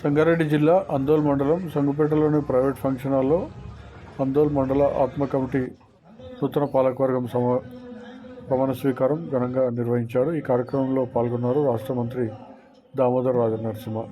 సంగారెడ్డి జిల్లా అందోల్ మండలం సంగుపేటలోని private function హాల్లో అందోల్ మండల ఆత్మ కమిటీ నూతన పాలకవర్గం సమ ప్రమాణ స్వీకారం ఘనంగా నిర్వహించారు. ఈ కార్యక్రమంలో పాల్గొన్నారు రాష్ట్ర మంత్రి దామోదర్ రాజనరసింహ.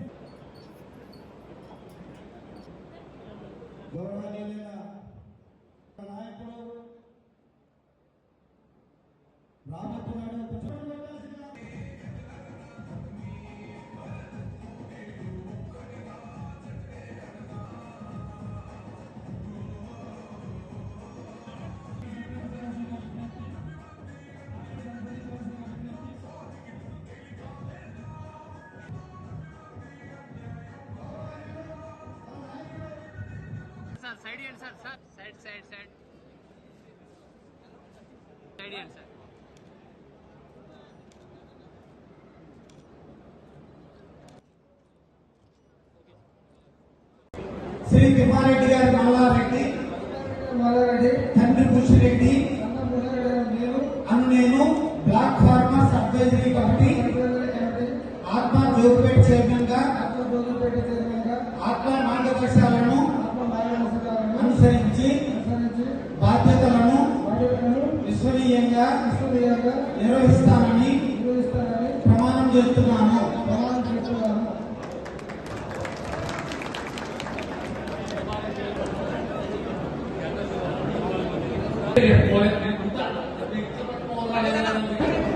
సార్ సైడ్ ఇవ్వండి sir sir. Side side side. Side ఇవ్వండి సార్. శ్రీ తిమ్మారెడ్డి గారు మల్లారెడ్డి మల్లారెడ్డి తండ్రి పుష్రెడ్డి అన్న నేను అను నేను బ్లాక్ ఫార్మా అడ్వైజరీ కమిటీ ఆత్మ జోగిపేట చైర్మన్గా ఆత్మ జోగిపేట చైర్మన్గా ఆత్మ మార్గదర్శకాలను ఆత్మ మార్గదర్శకాలను అనుసరించి అనుసరించి బాధ్యతలను బాధ్యతలను విశ్వనీయంగా విశ్వనీయంగా నిర్వహిస్తానని నిర్వహిస్తానని ప్రమాణం చేస్తున్నాను. ప్రమాణం చేస్తున్నాను.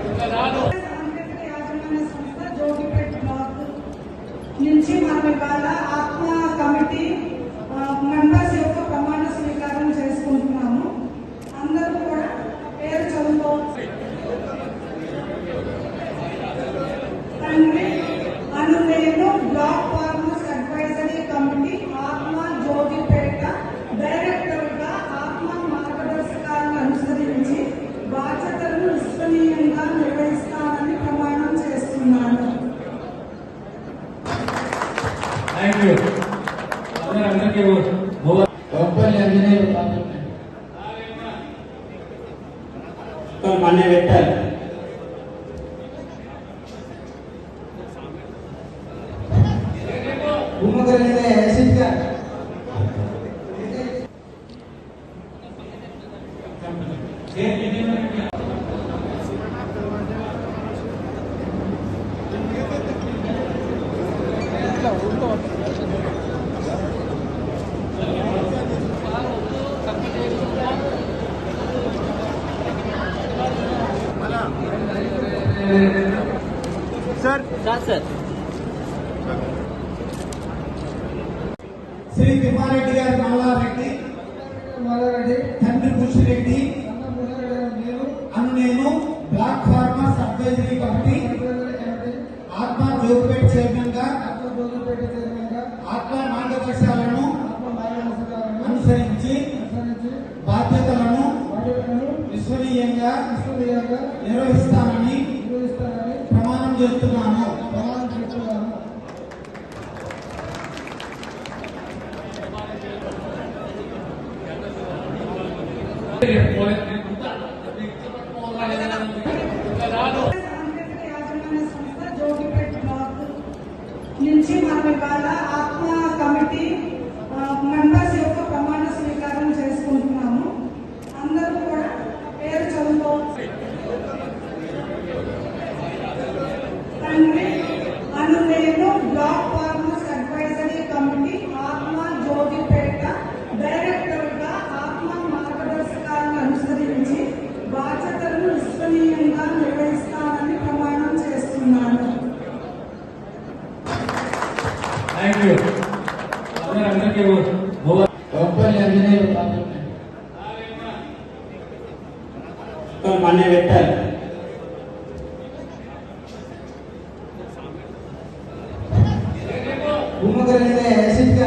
సాంకేతిక యాజమాన్య సంస్థ జోగిపేట్ బ్లాక్ నుంచి మనం ఇవాళ ఆత్మ కమిటీ ఆ, మెంబర్స్ యొక్క ప్రమాణ స్వీకారం చేసుకుంటున్నాము అందరూ కూడా పేరు చదువుకోవచ్చు తండ్రి అను నేను బ్లాక్ ఫార్మర్స్ అడ్వైజరీ కమిటీ ఆత్మ జోగిపేట డైరెక్టర్గా ఆత్మ మార్గదర్శకాలను అనుసరించి బాధ్యతలను విశ్వనీయంగా నిర్వహిస్తానని ప్రమాణం చేస్తున్నాను. మన్నే సార్ సార్ శ్రీ తిమ్మారెడ్డి గారి మల్లారెడ్డి మల్లారెడ్డి. తండ్రి నేను అను నేను బ్లాక్ ఫార్మర్స్ అడ్వైజరీ కమిటీ ఆత్మ జోగిపేట్ చైర్మన్గా ఆత్మ మార్గదర్శకాలను మార్గదర్శకాలను అనుసరించి బాధ్యతలను విశ్వనీయంగా నిర్వహిస్తానని బ్లాక్ నుంచి మనం ఇవాళ ஆண்டை வெட்ட உண்மைகளிலே சிக்க